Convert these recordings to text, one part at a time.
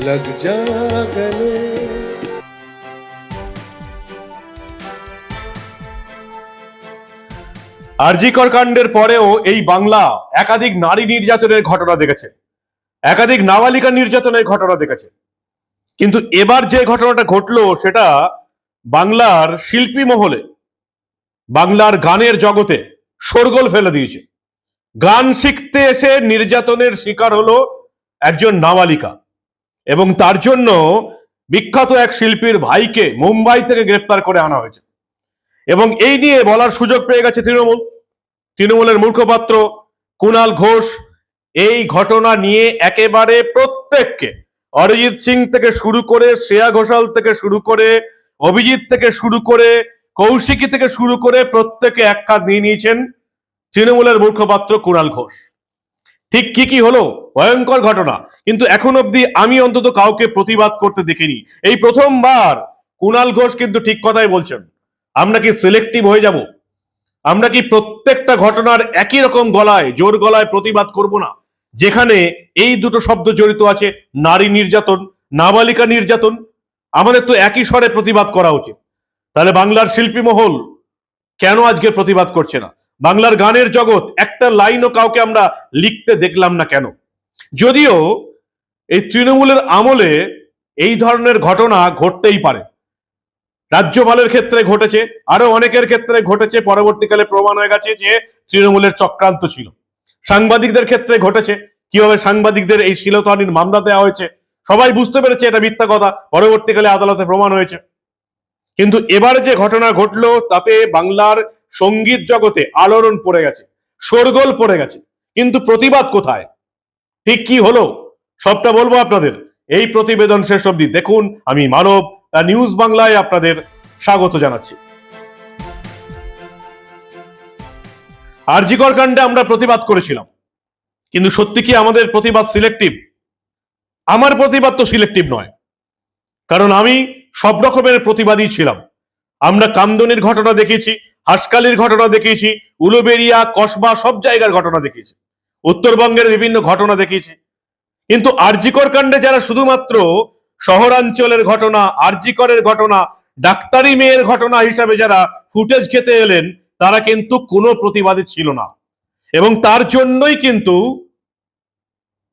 लग जा गले আরজিকর কাণ্ডের পরেও এই বাংলা একাধিক নারী নির্যাতনের ঘটনা দেখেছে একাধিক নাবালিকা নির্যাতনের ঘটনা দেখেছে কিন্তু এবার যে ঘটনাটা ঘটলো সেটা বাংলার শিল্পী মহলে বাংলার গানের জগতে শোরগোল ফেলে দিয়েছে গান শিখতে এসে নির্যাতনের শিকার হলো একজন নাবালিকা এবং তার জন্য বিখ্যাত এক শিল্পীর ভাইকে মুম্বাই থেকে গ্রেপ্তার করে আনা হয়েছে। এবং এই নিয়ে বলার সুযোগ পেয়ে গেছে তৃণমূল। তৃণমূলের মুখপাত্র কুণাল ঘোষ এই ঘটনা নিয়ে একেবারে প্রত্যেককে, অরিজিৎ সিং থেকে শুরু করে শ্রেয়া ঘোষাল থেকে শুরু করে অভিজিৎ থেকে শুরু করে কৌশিকী থেকে শুরু করে প্রত্যেকে এক কাজ নিয়ে নিয়েছেন তৃণমূলের মুখপাত্র কুণাল ঘোষ। ঠিক কি কি হলো? ভয়ঙ্কর ঘটনা। কিন্তু এখন অবধি আমি অন্তত কাউকে প্রতিবাদ করতে দেখিনি। এই প্রথমবার কুণাল ঘোষ কিন্তু ঠিক কথাই বলছেন। আমরা কি সিলেক্টিভ হয়ে যাব? আমরা কি প্রত্যেকটা ঘটনার একই রকম গলায়, জোর গলায় প্রতিবাদ করব না? যেখানে এই দুটো শব্দ জড়িত আছে, নারী নির্যাতন, নাবালিকা নির্যাতন, আমাদের তো একই স্বরে প্রতিবাদ করা উচিত। তাহলে বাংলার শিল্পী মহল কেন আজকে প্রতিবাদ করছে না? বাংলার গানের জগৎ, একটা লাইনও কাউকে আমরা লিখতে দেখলাম না কেন? যদিও এই তৃণমূলের আমলে এই ধরনের ঘটনা ঘটতেই পারে। রাজ্যপালের ক্ষেত্রে ঘটেছে, আরও অনেকের ক্ষেত্রে ঘটেছে, পরবর্তীকালে প্রমাণ হয়ে গেছে যে তৃণমূলের চক্রান্ত ছিল। সাংবাদিকদের ক্ষেত্রে ঘটেছে, কীভাবে সাংবাদিকদের এই শিলতানির মামলা দেওয়া হয়েছে, সবাই বুঝতে পেরেছে এটা মিথ্যা কথা, পরবর্তীকালে আদালতে প্রমাণ হয়েছে। কিন্তু এবার যে ঘটনা ঘটলো, তাতে বাংলার সংগীত জগতে আলোড়ন পড়ে গেছে, শোরগোল পড়ে গেছে। কিন্তু প্রতিবাদ কোথায়? ঠিক কি হলো? সবটা বলব আপনাদের। এই প্রতিবেদন শেষ অবধি দেখুন। আমি মানব নিউজ বাংলায় আপনাদের স্বাগত জানাচ্ছি। আরজিকর কাণ্ডে আমরা প্রতিবাদ করেছিলাম। কিন্তু সত্যি কি আমাদের প্রতিবাদ সিলেক্টিভ? আমার প্রতিবাদ তো সিলেক্টিভ নয়। কারণ আমি সব রকমের প্রতিবাদী ছিলাম। আমরা কামদনির ঘটনা দেখেছি, হাসকালির ঘটনা দেখেছি, উলুবেরিয়া, কসবা, সব জায়গার ঘটনা দেখেছি। উত্তরবঙ্গের বিভিন্ন ঘটনা দেখেছি কিন্তু আরজিকর কাণ্ডে যারা শুধুমাত্র শহরাঞ্চলের ঘটনা, আরজিকরের ঘটনা, ডাক্তারি মেয়ের ঘটনা হিসাবে যারা ফুটেজ খেতে এলেন, তারা কিন্তু কোনো প্রতিবাদী ছিল না। এবং তার জন্যই কিন্তু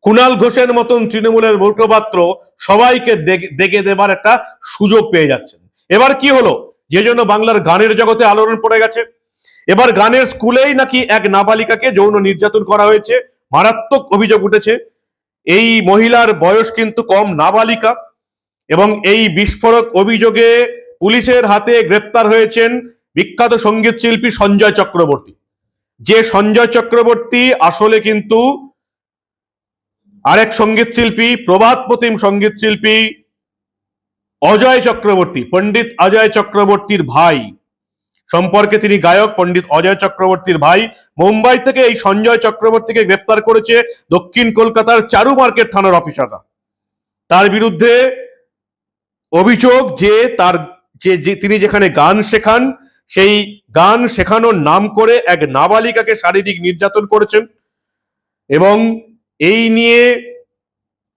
কুণাল ঘোষের মতন তৃণমূলের মুখপাত্র সবাইকে ডেকে দেবার একটা সুযোগ পেয়ে যাচ্ছেন। এবার কি হলো? যে জন্য বাংলার গানের জগতে আলোড়ন পড়ে গেছে। এবার গানের স্কুলেই নাকি এক নাবালিকাকে যৌন নির্যাতন করা হয়েছে। মারাত্মক অভিযোগ উঠেছে। এই মহিলার বয়স কিন্তু কম নাবালিকা এবং এই বিস্ফোরক অভিযোগে পুলিশের হাতে গ্রেপ্তার হয়েছেন বিখ্যাত সংগীত শিল্পী সঞ্জয় চক্রবর্তী। যে সঞ্জয় চক্রবর্তী আসলে কিন্তু আরেক সংগীত শিল্পী, প্রভাত প্রতিম সংগীত শিল্পী অজয় চক্রবর্তী, পণ্ডিত অজয় চক্রবর্তীর ভাই। সম্পর্কে তিনি গায়ক পণ্ডিত অজয় চক্রবর্তীর ভাই। মুম্বাই থেকে এই সঞ্জয় চক্রবর্তীকে গ্রেপ্তার করেছে দক্ষিণ কলকাতার চারু মার্কেট থানার অফিসাররা। তার বিরুদ্ধে অভিযোগ যে তার যে যে তিনি যেখানে গান শেখান, সেই গান শেখানোর নাম করে এক নাবালিকাকে শারীরিক নির্যাতন করেছেন এবং এই নিয়ে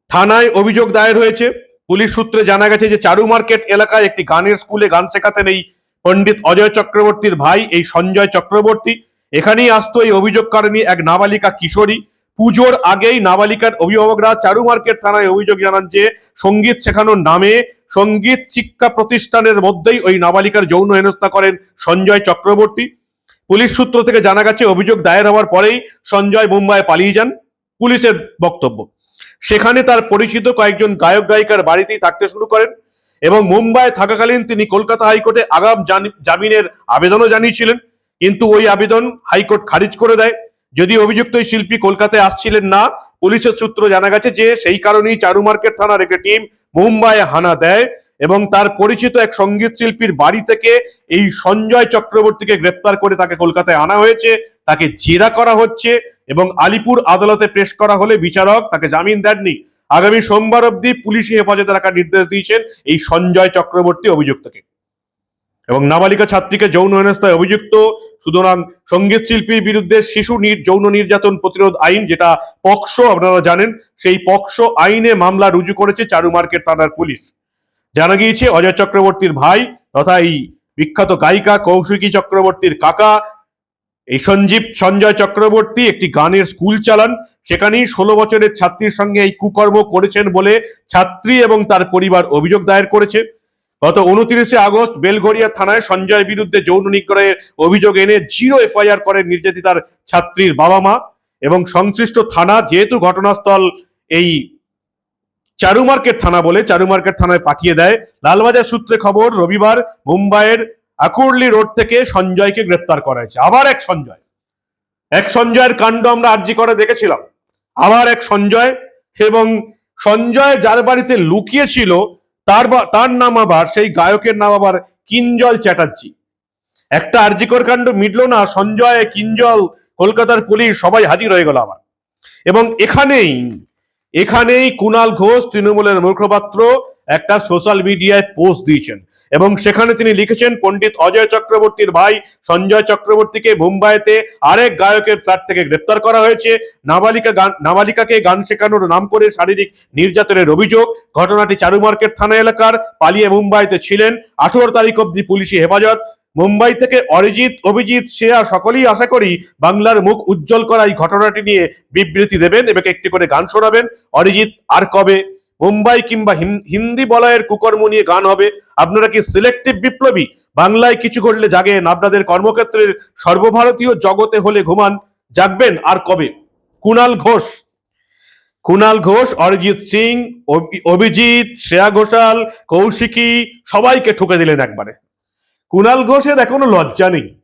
থানায় অভিযোগ দায়ের হয়েছে। পুলিশ সূত্রে জানা গেছে যে চারু মার্কেট এলাকায় একটি গানের স্কুলে গান শেখাতেন এই পণ্ডিত অজয় চক্রবর্তীর ভাই, এই সঞ্জয় চক্রবর্তী। এখানেই আসতো এই অভিযোগকারিণী এক নাবালিকা কিশোরী। পুজোর আগেই নাবালিকার অভিভাবকরা চারু মার্কেট থানায় অভিযোগ জানান যে, সংগীত শেখানোর নামে সংগীত শিক্ষা প্রতিষ্ঠানের মধ্যেই ওই নাবালিকার যৌন হেনস্থা করেন সঞ্জয় চক্রবর্তী। পুলিশ সূত্র থেকে জানা গেছে, অভিযোগ দায়ের হওয়ার পরেই সঞ্জয় মুম্বাই পালিয়ে যান পুলিশের বক্তব্য। সেখানে তার পরিচিত কয়েকজন গায়ক গায়িকার বাড়িতেই থাকতে শুরু করেন। এবং মুম্বাই থাকাকালীন তিনি কলকাতা হাইকোর্টে আগাম জামিনের আবেদনও জানিয়েছিলেন। কিন্তু ওই আবেদন হাইকোর্ট খারিজ করে দেয়। যদি অভিযুক্ত শিল্পী কলকাতায় আসছিলেন না, পুলিশের সূত্র জানা গেছে যে সেই কারণেই চারু মার্কেট থানার একটি টিম মুম্বাইয়ে হানা দেয় এবং তার পরিচিত এক সংগীত শিল্পীর বাড়ি থেকে এই সঞ্জয় চক্রবর্তীকে গ্রেপ্তার করে তাকে কলকাতায় আনা হয়েছে। তাকে জেরা করা হচ্ছে এবং আলিপুর আদালতে পেশ করা হলে বিচারক তাকে জামিন দেননি। আগামী সোমবার অবধি পুলিশি হেফাজতে রাখার নির্দেশ দিয়েছেন এই সঞ্জয় চক্রবর্তী অভিযুক্তকে। এবং নাবালিকা ছাত্রীকে যৌন হেনস্থায় অভিযুক্ত, সুতরাং সংগীত শিল্পীর বিরুদ্ধে শিশু যৌন নির্যাতন প্রতিরোধ আইন, যেটা পক্সো আপনারা জানেন, সেই পক্সো আইনে মামলা রুজু করেছে চারু মার্কেট থানার পুলিশ। জানা গিয়েছে, অজয় চক্রবর্তীর ভাই তথা এই বিখ্যাত গায়িকা কৌশিকী চক্রবর্তীর কাকা এই সঞ্জীব সঞ্জয় চক্রবর্তী একটি গানের স্কুল চালান। সেখানেই ষোলো বছরের ছাত্রীর সঙ্গে এই কুকর্ম করেছেন বলে ছাত্রী এবং তার পরিবার অভিযোগ দায়ের করেছে। গত উনত্রিশে আগস্ট বেলঘরিয়া থানায় সঞ্জয়ের বিরুদ্ধে যৌন নিগ্রহের অভিযোগ এনে জিরো এফআইআর করে নির্যাতিতার ছাত্রীর বাবা মা এবং সংশ্লিষ্ট থানা যেহেতু ঘটনাস্থল এই চারু মার্কেট থানা বলে চারু মার্কেট থানায় পাঠিয়ে দেয়। লালবাজার সূত্রে খবর, রবিবার মুম্বাইয়ের আকুরলি রোড থেকে সঞ্জয়কে গ্রেপ্তার করা হয়েছে। আবার এক সঞ্জয়। এক সঞ্জয়ের কাণ্ড আমরা আর্জি করে দেখেছিলাম। আবার এক সঞ্জয় এবং সঞ্জয় যার বাড়িতে লুকিয়েছিল, তার তার নাম আবার, সেই গায়কের নাম আবার কিঞ্জল চ্যাটার্জি। একটা আর্জিকর কাণ্ড মিটলো না, সঞ্জয়, কিঞ্জল, কলকাতার পুলিশ সবাই হাজির হয়ে গেল আবার। এবং এখানেই এখানেই কুনাল ঘোষ, তৃণমূলের মুখপাত্র একটা সোশ্যাল মিডিয়ায় পোস্ট দিয়েছেন। এবং সেখানে তিনি লিখেছেন, পণ্ডিত অজয় চক্রবর্তীর ভাই সঞ্জয় চক্রবর্তীকে মুম্বাইতে আরেক গায়কের ফ্ল্যাট থেকে গ্রেপ্তার করা হয়েছে। নাবালিকা গান, নাবালিকাকে গান শেখানোর নাম করে শারীরিক নির্যাতনের অভিযোগ। ঘটনাটি চারু মার্কেট থানা এলাকার, পালিয়ে মুম্বাইতে ছিলেন। আঠারো তারিখ অব্দি পুলিশি হেফাজত। মুম্বাই থেকে অরিজিৎ, অভিজিৎ, শ্রেয়া সকলেই আশা করি বাংলার মুখ উজ্জ্বল করা এই ঘটনাটি নিয়ে বিবৃতি দেবেন এবং একটি করে গান শোনাবেন। অরিজিৎ, আর কবে? মুম্বাই কিংবা হিন- হিন্দি বলয়ের কুকর্ম নিয়ে গান হবে। আপনারা কি সিলেক্টিভ বিপ্লবী? বাংলায় কিছু করলে জাগেন আপনাদের কর্মক্ষেত্রের সর্বভারতীয় জগতে হলে ঘুমান। জাগবেন আর কবে? কুণাল ঘোষ। কুণাল ঘোষ, অরিজিৎ সিং অভি- অভিজিৎ, শ্রেয়া ঘোষাল, কৌশিকী, সবাইকে ঠুকে দিলেন একবারে। কুণাল ঘোষের এখনও লজ্জা নেই।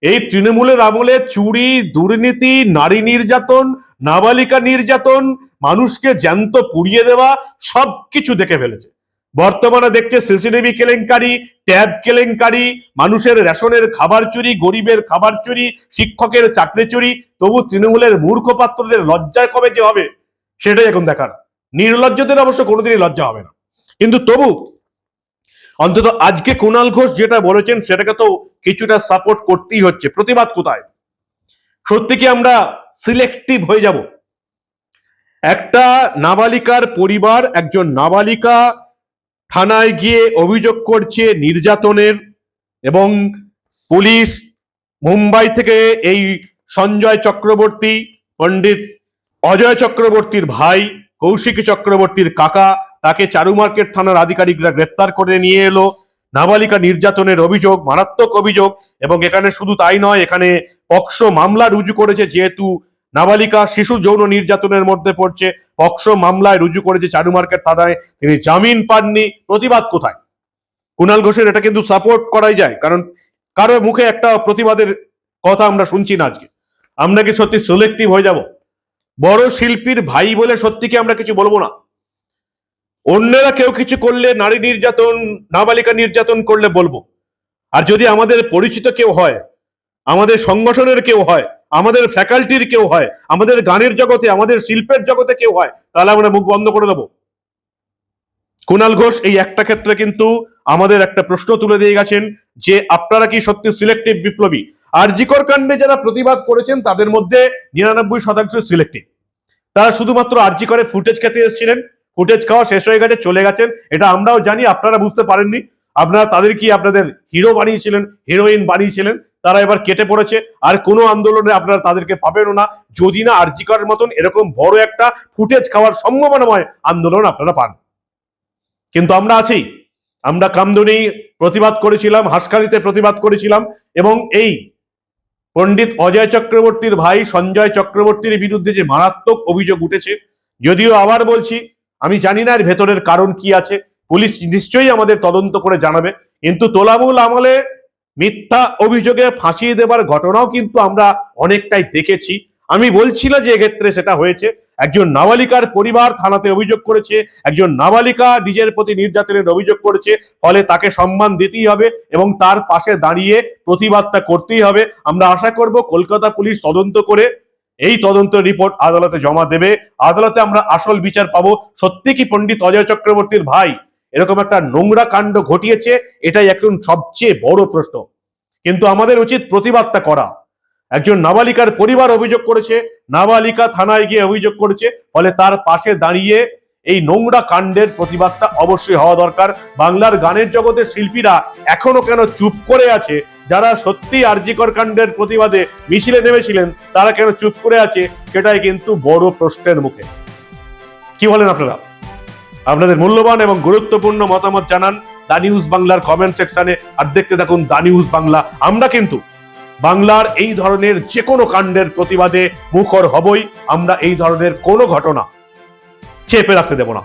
এই তৃণমূলের আমলে চুরি, দুর্নীতি, নারী নির্যাতন, নাবালিকা নির্যাতন মানুষকে জ্যান্ত পুড়িয়ে দেওয়া সবকিছু দেখে ফেলেছে। বর্তমানে দেখছে সিসিটিভি কেলেঙ্কারি, ট্যাব কেলেঙ্কারি, মানুষের রেশনের খাবার চুরি, গরিবের খাবার চুরি, শিক্ষকের চাকরি চুরি, তবু তৃণমূলের মূর্খ পাত্রদের লজ্জায় কবে যে হবে, সেটাই এখন দেখার। নির্লজ্জদের অবশ্য কোনোদিনই লজ্জা হবে না। কিন্তু তবু অন্তত আজকে কুণাল ঘোষ যেটা বলেছেন, সেটাকে তো কিছুটা সাপোর্ট করতেই হচ্ছে। প্রতিবাদ কোথায়? সত্যি কি আমরা সিলেক্টিভ হয়ে যাব? একটা নাবালিকার পরিবার একজন নাবালিকা থানায় গিয়ে অভিযোগ করছে নির্যাতনের এবং পুলিশ মুম্বাই থেকে এই সঞ্জয় চক্রবর্তী, পণ্ডিত অজয় চক্রবর্তীর ভাই, কৌশিক চক্রবর্তীর কাকা তাকে চারু মার্কেট থানার আধিকারিকরা গ্রেপ্তার করে নিয়ে এলো। নাবালিকা নির্যাতনের অভিযোগ, মারাত্মক অভিযোগ এবং এখানে শুধু তাই নয়, এখানে পক্সো মামলা রুজু করেছে যেহেতু নাবালিকা শিশু যৌন নির্যাতনের মধ্যে পড়ছে। পক্সো মামলায় রুজু করেছে চারু মার্কেট থানায়। তিনি জামিন পাননি। প্রতিবাদ কোথায়? কুণাল ঘোষের এটা কিন্তু সাপোর্ট করাই যায়, কারণ কারও মুখে একটা প্রতিবাদের কথা আমরা শুনছি না আজকে। আমরা কি সত্যি সিলেক্টিভ হয়ে যাব? বড় শিল্পীর ভাই বলে সত্যি কি আমরা কিছু বলব না। অন্যরা কেউ কিছু করলে, নারী নির্যাতন, নাবালিকা নির্যাতন করলে বলব। আর যদি আমাদের পরিচিত কেউ হয়, আমাদের সংগঠনের কেউ হয় আমাদের ফ্যাকাল্টির কেউ হয়, আমাদের গানের জগতে, আমাদের শিল্পের জগতে কেউ হয়, তাহলে আমরা মুখ বন্ধ করে দেবো। কুণাল ঘোষ এই একটা ক্ষেত্রে কিন্তু আমাদের একটা প্রশ্ন তুলে দিয়ে গেছেন যে আপনারা কি সত্যি সিলেক্টিভ বিপ্লবী? আর জিকর কাণ্ডে যারা প্রতিবাদ করেছেন, তাদের মধ্যে নিরানব্বই শতাংশ সিলেক্টিভ তারা শুধুমাত্র আরজি করে ফুটেজ খেতে এসেছিলেন ফুটেজ খাওয়া শেষ হয়ে গেছে, চলে গেছেন, এটা আমরাও জানি, আপনারা বুঝতে পারেননি। আপনারা তাদের কি আপনাদের হিরো বানিয়েছিলেন হিরোইন বানিয়েছিলেন? তারা এবার কেটে পড়েছে। আর কোনো আন্দোলনে আপনারা তাদেরকে পাবেনও না। যদি না আরজি করার মতন এরকম বড় একটা ফুটেজ খাওয়ার সম্ভাবনাময় আন্দোলন আপনারা পান। কিন্তু আমরা আছি। আমরা কামদুনি প্রতিবাদ করেছিলাম, হাসখালিতে প্রতিবাদ করেছিলাম এবং এই পণ্ডিত অজয় চক্রবর্তীর ভাই সঞ্জয় চক্রবর্তীর বিরুদ্ধে যে মারাত্মক অভিযোগ উঠেছে, যদিও আবার বলছি, আমি জানি না এর ভেতরের কারণ কি আছে। পুলিশ নিশ্চয়ই আমাদের তদন্ত করে জানাবে। কিন্তু তোলামূল আমলে মিথ্যা অভিযোগে ফাঁসিয়ে দেবার ঘটনাও কিন্তু আমরা অনেকটাই দেখেছি। আমি বলছি না যে এক্ষেত্রে সেটা হয়েছে। একজন নাবালিকার পরিবার থানাতে অভিযোগ করেছে, একজন নাবালিকা নিজের প্রতি নির্যাতনের অভিযোগ করেছে, ফলে তাকে সম্মান দিতেই হবে এবং তার পাশে দাঁড়িয়ে প্রতিবাদটা করতেই হবে। আমরা আশা করব কলকাতা পুলিশ তদন্ত করে এই তদন্ত রিপোর্ট আদালতে জমা দেবে। আদালতে আমরা আসল বিচার পাবো। সত্যি কি পণ্ডিত অজয় চক্রবর্তীর ভাই এরকম একটা নোংরা কাণ্ড ঘটিয়েছে, এটাই এখন সবচেয়ে বড় প্রশ্ন। কিন্তু আমাদের উচিত প্রতিবাদটা করা। একজন নাবালিকার পরিবার অভিযোগ করেছে, নাবালিকা থানায় গিয়ে অভিযোগ করেছে, ফলে তার পাশে দাঁড়িয়ে এই নোংরা কাণ্ডের প্রতিবাদটা অবশ্যই হওয়া দরকার। বাংলার গানের জগতের শিল্পীরা এখনও কেন চুপ করে আছে? যারা সত্যি আরজিকর কাণ্ডের প্রতিবাদে মিছিলে নেমেছিলেন, তারা কেন চুপ করে আছে? সেটাই কিন্তু বড় প্রশ্নের মুখে। কি বলেন আপনারা? আপনাদের মূল্যবান এবং গুরুত্বপূর্ণ মতামত জানান দা নিউজ বাংলার কমেন্ট সেকশনে আর দেখতে থাকুন দা নিউজ বাংলা। আমরা কিন্তু বাংলার এই ধরনের যে কোনো কাণ্ডের প্রতিবাদে মুখর হবই। আমরা এই ধরনের কোনো ঘটনা চেপে রাখতে দেব না।